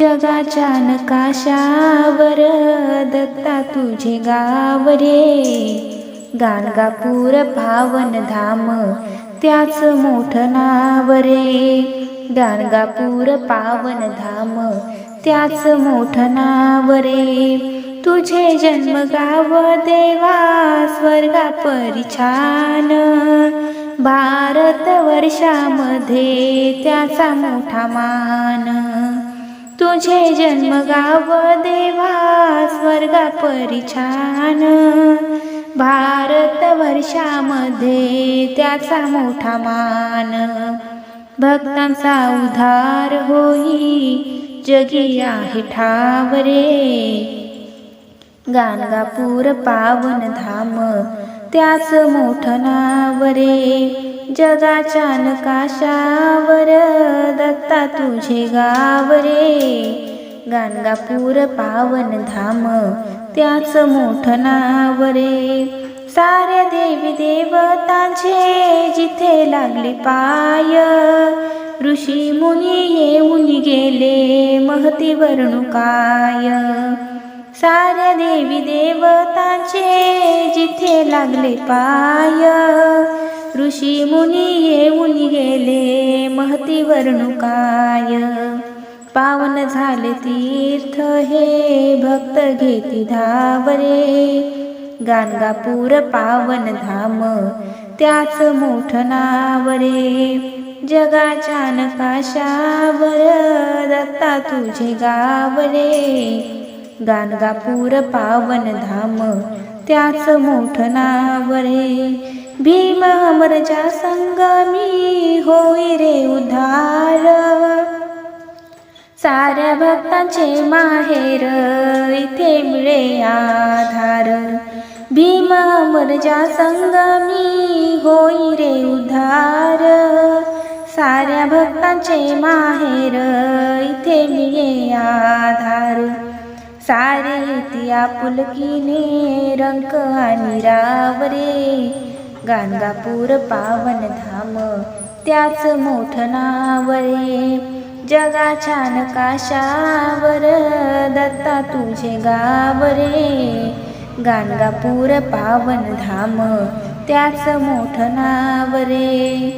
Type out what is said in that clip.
जगाच्या नकाशावर दत्ता तुझे गाव रे. गाणगापूर पावन धाम त्याच मोठं नाव रे. गाणगापूर पावन धाम त्याच मोठं नाव रे. तुझे जन्मगाव देवा स्वर्गा परिछान भारत वर्षामध्ये त्याचा मोठा मान. तुझे जन्मगाव देवा स्वर्गा परिछान. भारत वर्षामध्ये त्याचा मोठा मान. भक्तांचा उद्धार होई जगी आहे ठावरे. गाणगापूर पावन धाम त्याच मोठ नाव रे. जगाच्या नकाशावर दत्ता तुझे गाव रे. गाणगापूर पावन धाम त्याच मोठं नाव रे. साऱ्या देवी देवतांचे जिथे लागले पाय ऋषी मुनी येऊन गेले महती वर्णुकाय साऱ्या देवी देवतांचे जिथे लागले पाय ऋषी मुनी येऊन गेले महती वर्णुकाय पावन झाले तीर्थ हे भक्त घेती धावरे. गाणगापूर पावन धाम त्याच मोठ नावरे. जगाच्या नकाशावर दत्ता तुझे गावरे. गाणगापूर पावन धाम त्याच मोठ नावरे. भीमामरजा भीम अमरच्या संगमी होई रे उद्धार साऱ्या भक्तांचे माहेर इथे मिळे आधार. भीम अमरच्या संगमी होई रे उद्धार साऱ्या भक्तांचे माहेर इथे मिळे आधार. सारे त्या पुलकीने रंक आणि रावरे. गाणगापूर पावन धाम त्याच मोठ नावरे. जगा छान काशावर दत्ता तुझे गाव रे गाणगापूर पावन धाम त्याच मोठ नावरे.